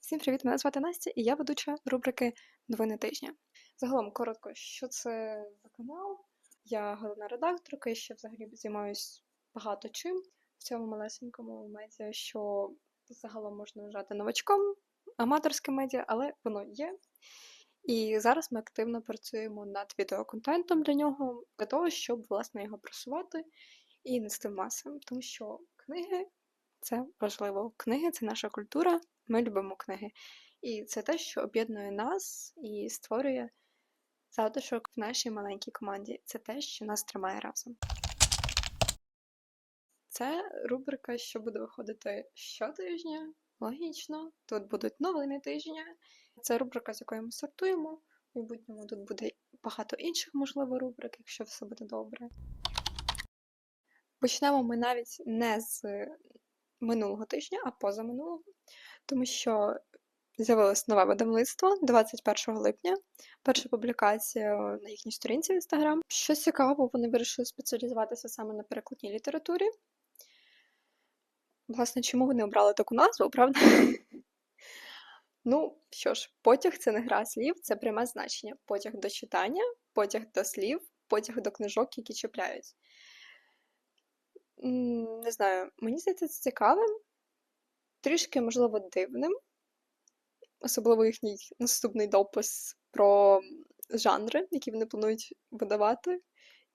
Всім привіт! Мене звати Настя, і я ведуча рубрики Новини тижня. Загалом коротко, що це за канал. Я головна редакторка і ще взагалі займаюсь багато чим в цьому малесенькому медіа, що загалом можна вважати новачком, аматорським медіа, але воно є. І зараз ми активно працюємо над відеоконтентом для нього, для того, щоб власне його просувати і нести в. Тому що книги це важливо. Книги це наша культура, ми любимо книги. І це те, що об'єднує нас і створює затишок в нашій маленькій команді. Це те, що нас тримає разом. Це рубрика, що буде виходити щотижня. Логічно, тут будуть новини тижня. Це рубрика, з якої ми сортуємо. В майбутньому тут буде багато інших, можливо, рубрик, якщо все буде добре. Почнемо ми навіть не з минулого тижня, а позаминулого, тому що з'явилось нове видавництво 21 липня. Перша публікація на їхній сторінці в Інстаграм. Що цікаво, вони вирішили спеціалізуватися саме на перекладній літературі. Власне, чому вони обрали таку назву, правда? Ну, що ж, потяг це не гра слів, це пряме значення. Потяг до читання, потяг до слів, потяг до книжок, які чіпляють. Не знаю, мені здається, це цікавим, трішки, можливо, дивним, особливо їхній наступний допис про жанри, які вони планують видавати.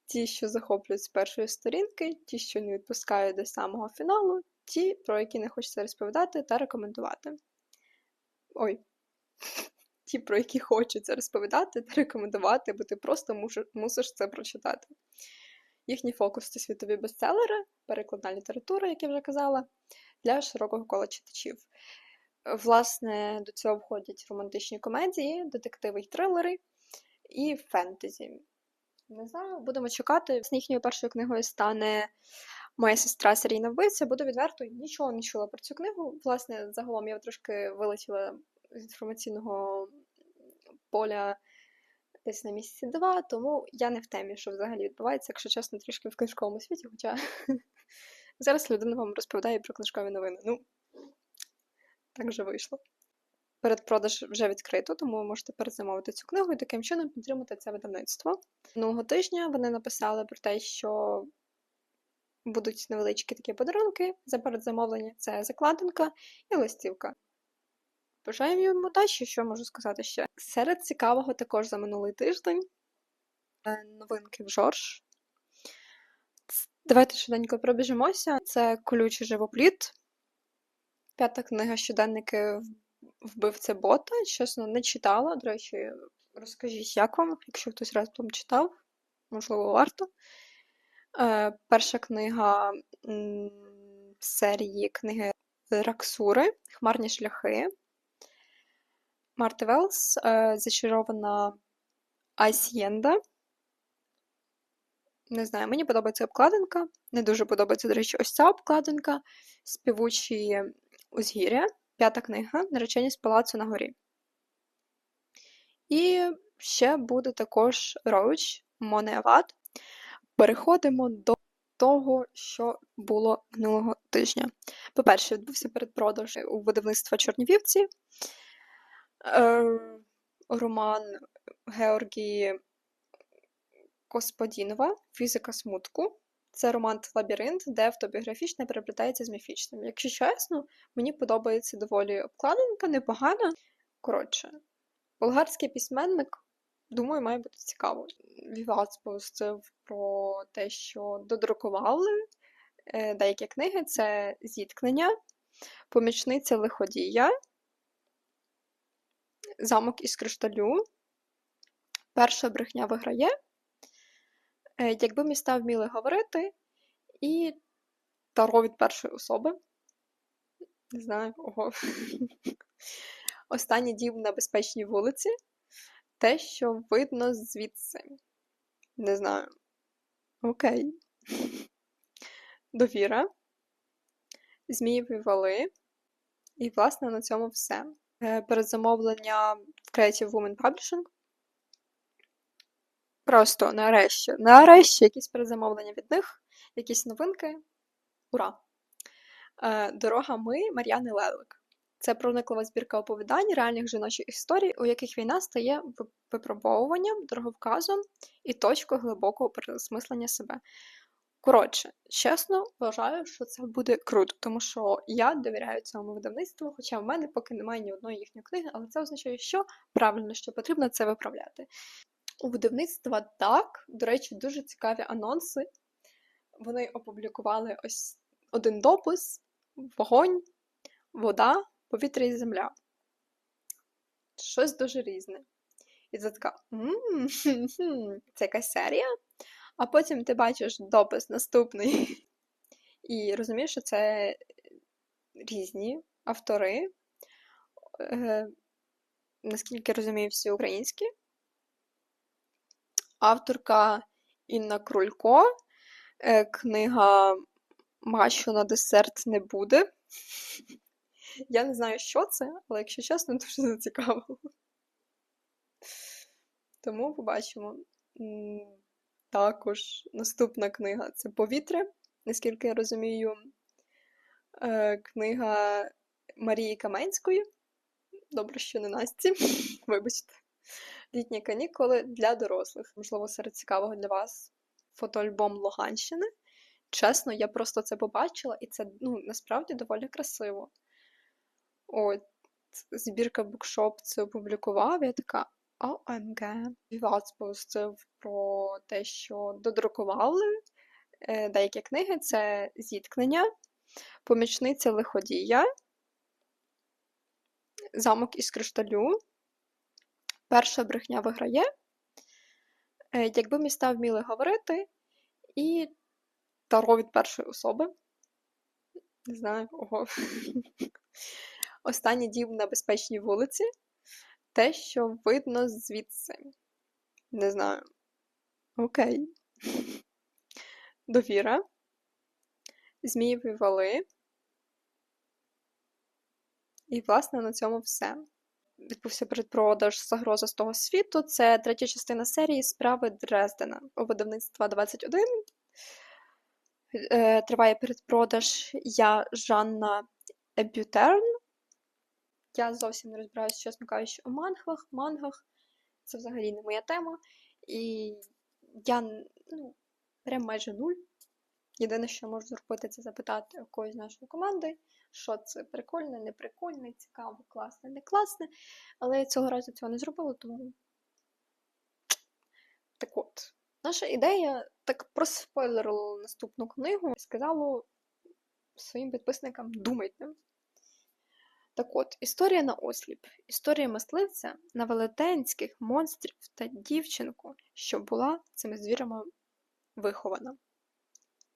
Ті, що захоплюють з першої сторінки, ті, що не відпускають до самого фіналу, ті, про які не хочеться розповідати та рекомендувати. Ой, ті, про які хочеться розповідати та рекомендувати, бо ти просто мусиш це прочитати. Їхній фокус це світові бестселери, перекладна література, як я вже казала, для широкого кола читачів. Власне, до цього входять романтичні комедії, детективи й трилери і фентезі. Не знаю, будемо чекати. З їхньою першою книгою стане Моя сестра серійна вбивця. Буду відверто, нічого не чула про цю книгу. Власне, загалом я трошки вилетіла з інформаційного поля десь на місяці два, тому я не в темі, що взагалі відбувається, якщо чесно, трішки в книжковому світі, хоча зараз людина вам розповідає про книжкові новини. Ну, так вже вийшло. Передпродаж вже відкрито, тому ви можете передзамовити цю книгу і таким чином підтримати це видавництво. Минулого тижня вони написали про те, що будуть невеличкі такі подарунки за передзамовлення. Це закладинка і листівка. Бажаємо їм удачі, що можу сказати ще. Серед цікавого також за минулий тиждень е, новинки в Жорж. Давайте швиденько пробіжимося. Це колючий живопліт. П'ята книга щоденники вбивця бота. Чесно, не читала. До речі, розкажіть, як вам, якщо хтось раптом читав, можливо, варто. Е, перша книга серії книги Раксури, Хмарні шляхи. Марти Велс, е, зачарована Айсьєнда. Не знаю, мені подобається обкладинка. Не дуже подобається, до речі, ось ця обкладинка. Співучі узгір'я. П'ята книга Наречені з палацу на горі. І ще буде також Роуч Монеават. Переходимо до того, що було минулого тижня. По-перше, відбувся передпродаж у видавництва Чорні вівці. Е, роман Георгії Господінова Фізика смутку. Це роман Лабіринт, де автобіографічне переплітається з міфічним. Якщо чесно, мені подобається доволі обкладинка, непогана. Коротше, болгарський письменник, думаю, має бути цікаво. Віват сповістив про те, що додрукували е, деякі книги: це Зіткнення, Помічниця лиходія, Замок із кришталю, Перша брехня виграє. Е, Якби міста вміли говорити, і Таро від першої особи. Не знаю, ого. Останній дім на безпечній вулиці. Те, що видно звідси. Не знаю. Окей. Довіра. Змієві вали. І, власне, на цьому все. Е, Передзамовлення в Creative Women Publishing. Просто нарешті, нарешті якісь передзамовлення від них, якісь новинки. Ура! Е, Дорога ми Мар'яни Лелик. Це прониклива збірка оповідань реальних жіночих історій, у яких війна стає випробовуванням, дороговказом і точкою глибокого переосмислення себе. Коротше, чесно, вважаю, що це буде круто, тому що я довіряю цьому видавництву, хоча в мене поки немає ні одної їхньої книги, але це означає, що правильно, що потрібно це виправляти. У видавництва так, до речі, дуже цікаві анонси. Вони опублікували ось один допис: вогонь, вода, повітря і земля. Щось дуже різне. І ти така, «М, хм-хм, це якась серія? А потім ти бачиш допис наступний і розумієш, що це різні автори. Е, наскільки розумію, всі українські. Авторка Інна Крулько. Е, книга Мащо на десерт не буде. Я не знаю, що це, але якщо чесно, дуже зацікавило. Тому побачимо. Також наступна книга це Повітря, наскільки я розумію. Е, Книга Марії Каменської. Добре, що не Насті. Вибачте. Літні канікули для дорослих. Можливо, серед цікавого для вас фотоальбом Луганщини. Чесно, я просто це побачила, і це ну, насправді доволі красиво. От, збірка Букшоп це опублікував, я така ОМГ. Віват сповістив про те, що додрукували е, деякі книги: це Зіткнення, Помічниця лиходія, Замок із кришталю, Перша брехня виграє, е, Якби міста вміли говорити, і Таро від першої особи. Не знаю, ого. Останній дім на безпечній вулиці. Те, що видно звідси. Не знаю. Окей. Довіра. Змієві вали. І, власне, на цьому все. Відбувся передпродаж загроза з того світу. Це третя частина серії справи Дрездена у видавництва 21. Е, Триває передпродаж Я Жанна Бютерн. Я зовсім не розбираюся, чесно кажучи, у мангах. Мангах це взагалі не моя тема. І я ну, прям майже нуль. Єдине, що можу зробити, це запитати у когось нашої команди, що це прикольне, не прикольне, цікаво, класне, не класне. Але я цього разу цього не зробила, тому. Так от, наша ідея так проспойлерила наступну книгу і сказала своїм підписникам: думайте. Так от, історія на осліп. Історія мисливця на велетенських монстрів та дівчинку, що була цими звірами вихована.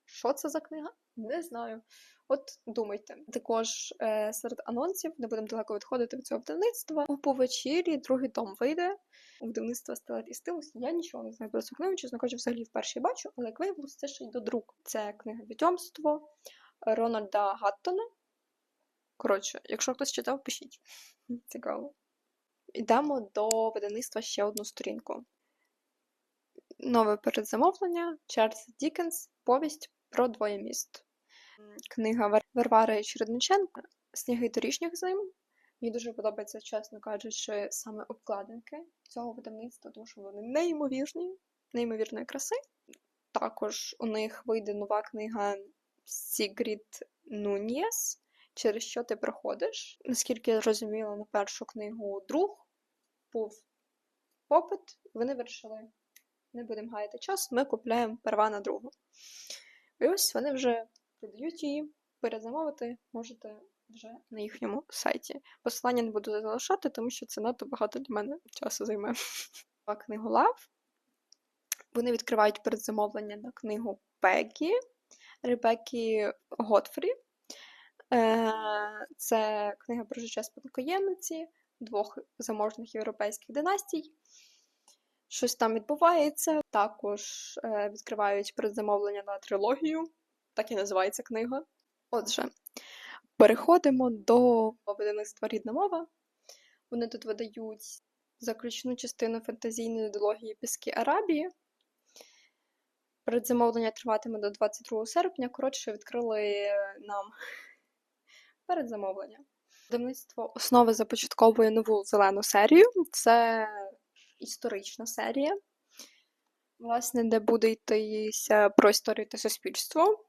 Що це за книга? Не знаю. От думайте. Також е, серед анонсів, не будемо далеко відходити від цього видавництва. У повечірі другий том вийде. У видавництва Стелет і Стилус. Я нічого не знаю про цю книгу, чесно кажучи, взагалі вперше бачу, але як виявилось, це ще й до друку. Це книга відьомство Рональда Гаттона. Коротше, якщо хтось читав, пишіть. Цікаво. Йдемо до видавництва ще одну сторінку. Нове передзамовлення Чарльз Дікенс Повість про двоє міст. Книга Вар- Варвари Чередниченко Сніги торішніх зим. Мені дуже подобається, чесно кажучи, саме обкладинки цього видавництва, тому що вони неймовірні, неймовірної краси. Також у них вийде нова книга Сігрід Нуньєс через що ти проходиш. Наскільки я зрозуміла, на першу книгу друг був попит, вони вирішили, не будемо гаяти час, ми купляємо права на другу. І ось вони вже продають її, перезамовити можете вже на їхньому сайті. Посилання не буду залишати, тому що це надто багато для мене часу займе. Книгу Лав. Вони відкривають передзамовлення на книгу Пегі Ребеккі Готфрі. Е, Це книга про життя спадкоємниці двох заможних європейських династій. Щось там відбувається. Також е, відкривають передзамовлення на трилогію, так і називається книга. Отже, переходимо до видавництва рідна мова. Вони тут видають заключну частину фантазійної ідеології Піски Арабії. Передзамовлення триватиме до 22 серпня. Коротше, відкрили нам передзамовлення. Видавництво основи започатковує нову зелену серію. Це історична серія, власне, де буде йтися про історію та суспільство.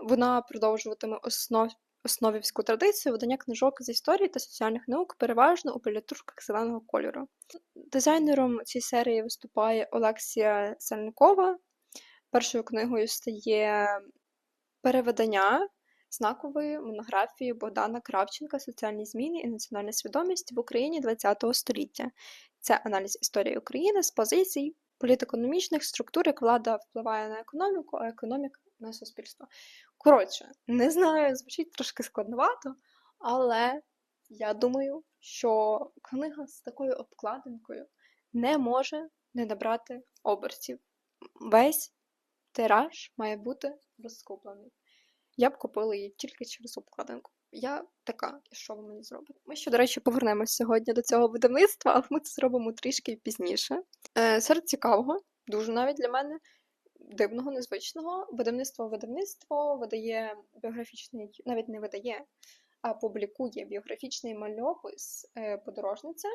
Вона продовжуватиме основ... основівську традицію видання книжок з історії та соціальних наук, переважно у паліатурках зеленого кольору. Дизайнером цієї серії виступає Олексія Сальникова. Першою книгою стає переведення знакової монографії Богдана Кравченка Соціальні зміни і національна свідомість в Україні ХХ століття. Це аналіз історії України з позицій політекономічних структур, як влада впливає на економіку, а економіка на суспільство. Коротше, не знаю, звучить трошки складновато, але я думаю, що книга з такою обкладинкою не може не набрати обертів. Весь тираж має бути розкуплений. Я б купила її тільки через обкладинку. Я така, і що ви мені зробите? Ми ще, до речі, повернемось сьогодні до цього видавництва, але ми це зробимо трішки пізніше. Е, серед цікавого, дуже навіть для мене, дивного, незвичного, видавництво видавництво видає біографічний, навіть не видає, а публікує біографічний мальопис е, подорожниця,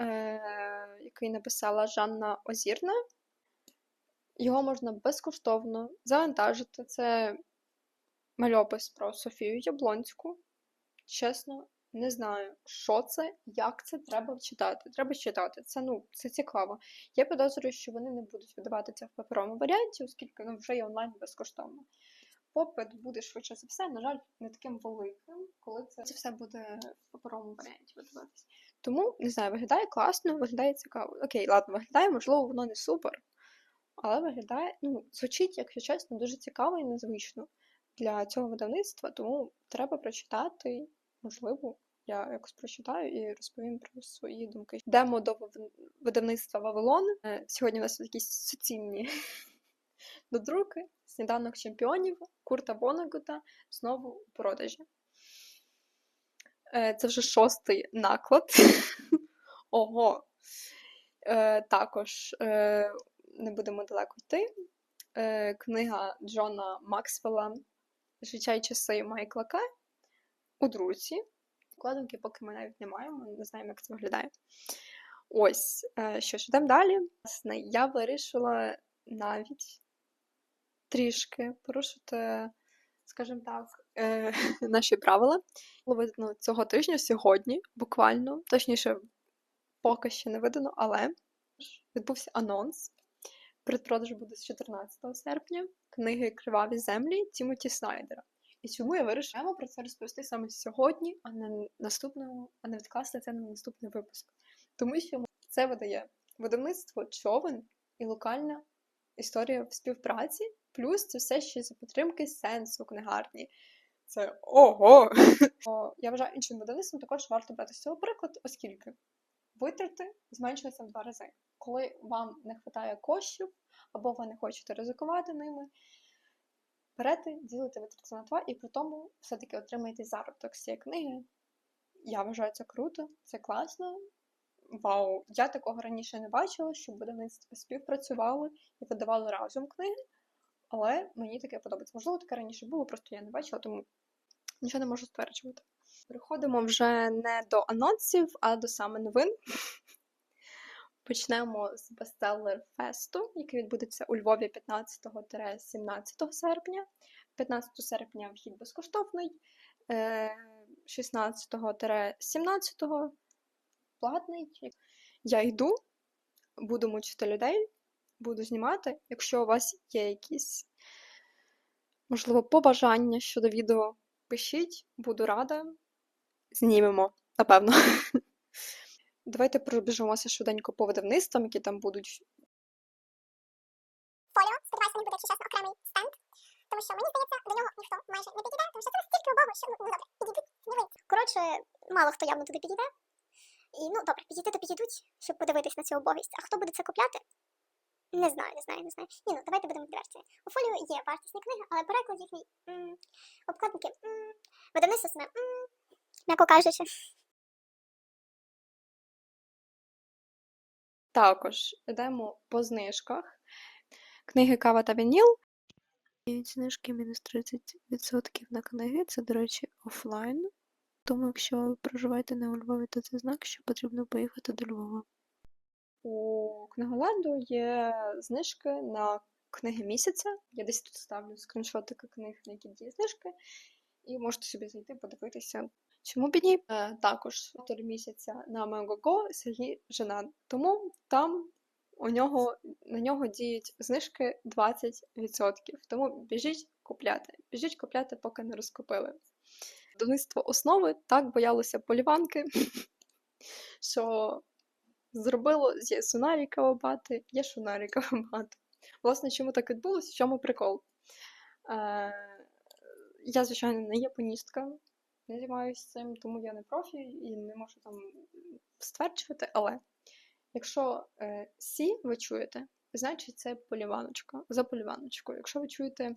е, який написала Жанна Озірна. Його можна безкоштовно завантажити. Це мальопис про Софію Яблонську. Чесно, не знаю, що це, як це треба читати. Треба читати. Це ну, це цікаво. Я підозрюю, що вони не будуть видавати це в паперовому варіанті, оскільки ну, вже є онлайн безкоштовно. Попит буде швидше за все, на жаль, не таким великим, коли це, це все буде в паперовому варіанті видаватися. Тому, не знаю, виглядає класно, виглядає цікаво. Окей, ладно, виглядає, можливо, воно не супер. Але виглядає, ну, звучить, якщо чесно, дуже цікаво і незвично для цього видавництва, тому треба прочитати. Можливо, я якось прочитаю і розповім про свої думки. Йдемо до видавництва Вавилон. Е, Сьогодні у нас якісь суцільні додруки, сніданок чемпіонів, Курта Вонегута знову у продажі. Е, Це вже шостий наклад. Ого. Е, Також не будемо далеко йти. Е, Книга Джона Максвелла Життя і часи Майкла К. у друзі. Вкладинки поки ми навіть не маємо, не знаємо, як це виглядає. Ось, е, що ж, йдемо далі. Власне, я вирішила навіть трішки порушити, скажімо так, е, наші правила. Видно цього тижня сьогодні, буквально, точніше, поки ще не видано, але відбувся анонс. Предпродаж буде з 14 серпня книги Криваві землі Тімоті Снайдера. І чому я вирішила про це розповісти саме сьогодні, а не наступного, а не відкласти це на наступний випуск. Тому що це видає видавництво човен і локальна історія в співпраці, плюс це все ще за підтримки сенсу книгарні. Це ого! Я вважаю, іншим видавництвом також варто брати з цього приклад, оскільки витрати зменшуються в два рази. Коли вам не вистачає коштів, або ви не хочете ризикувати ними, берете, ділите витрати на два, і при тому все-таки отримаєте заробіток з цієї книги. Я вважаю це круто, це класно. Вау! Я такого раніше не бачила, щоб видавництво співпрацювали і видавали разом книги, але мені таке подобається. Можливо, таке раніше було, просто я не бачила, тому нічого не можу стверджувати. Переходимо вже не до анонсів, а до саме новин. Почнемо з бестселер фесту, який відбудеться у Львові 15-17 серпня. 15 серпня вхід безкоштовний, 16-17 платний. Я йду, буду мучити людей, буду знімати. Якщо у вас є якісь, можливо, побажання щодо відео, пишіть, буду рада. Знімемо, напевно. Давайте пробіжимося швиденько по видавництвам, які там будуть. Фоліо, сподіваюся, не буде, якщо чесно, окремий стенд. Тому що мені здається, до нього ніхто майже не підійде, тому що це стільки убого, що ну добре, підійдуть, дивиться. Коротше, мало хто явно туди підійде. І ну добре, підійти то підійдуть, щоб подивитись на цю убогість. А хто буде це купляти? Не знаю, не знаю, не знаю. Ні, ну давайте будемо відверті. У фоліо є вартісні книги, але переклад їхній м, обкладинки, м, видавництво саме, м, м'яко кажучи. Також йдемо по знижках. Книги Кава та Вініл. І знижки мінус 30% на книги. Це, до речі, офлайн. Тому, якщо ви проживаєте не у Львові, то це знак, що потрібно поїхати до Львова. У книголанду є знижки на книги місяця. Я десь тут ставлю скріншотики книг, на які діє знижки, і можете собі зайти, подивитися. Чому б ні? Е, також автор місяця на Мегого Сергій Женан. Тому там у нього на нього діють знижки 20%. Тому біжіть купляти. Біжіть купляти, поки не розкупили. Доництво основи так боялося поліванки, що зробило з Сунарі Кавабати, є Шунарі Кавабати. Власне, чому так відбулося? В чому прикол? Е, я, звичайно, не японістка, не займаюся цим, тому я не профі і не можу там стверджувати, але якщо е, сі ви чуєте, значить це поліваночка, за поліваночкою. Якщо ви чуєте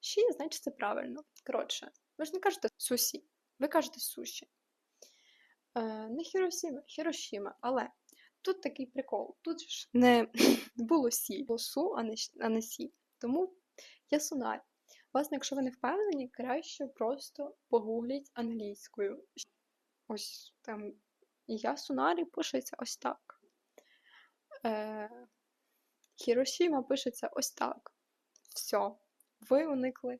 ші, значить це правильно. Коротше, ви ж не кажете сусі, ви кажете суші. Е, не Хіросіма, Хірошіма, але тут такий прикол. Тут ж не було сі, було су, а не, а не сі. Тому я сунарі. Власне, якщо ви не впевнені, краще просто погугліть англійською. Ось там я сунарі пишеться ось так. Е, Хірошіма пишеться ось так. Все. Ви уникли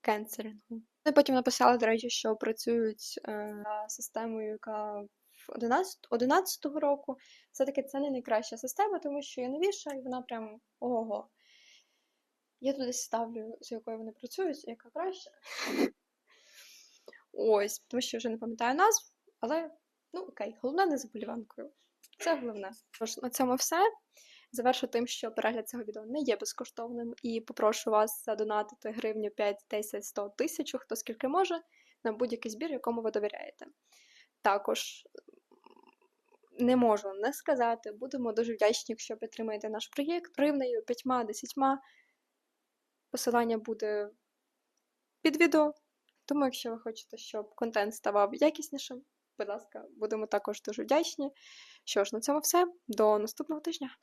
кенсерингу. Вони потім написали, до речі, що працюють е, системою, яка в 11, 11 року. Все-таки це не найкраща система, тому що є новіша, і вона прям ого. Я туди ставлю, з якою вони працюють, яка краще. Ось, тому що вже не пам'ятаю назв, але ну окей, головне не за поліванкою. Це головне. Тож на цьому все. Завершу тим, що перегляд цього відео не є безкоштовним, і попрошу вас задонатити гривню 5, 10, 100, 1000, хто скільки може, на будь-який збір, якому ви довіряєте. Також не можу не сказати, будемо дуже вдячні, якщо підтримаєте наш проєкт гривнею, 5, 10. Посилання буде під відео. Тому, якщо ви хочете, щоб контент ставав якіснішим, будь ласка, будемо також дуже вдячні. Що ж, на цьому все. До наступного тижня.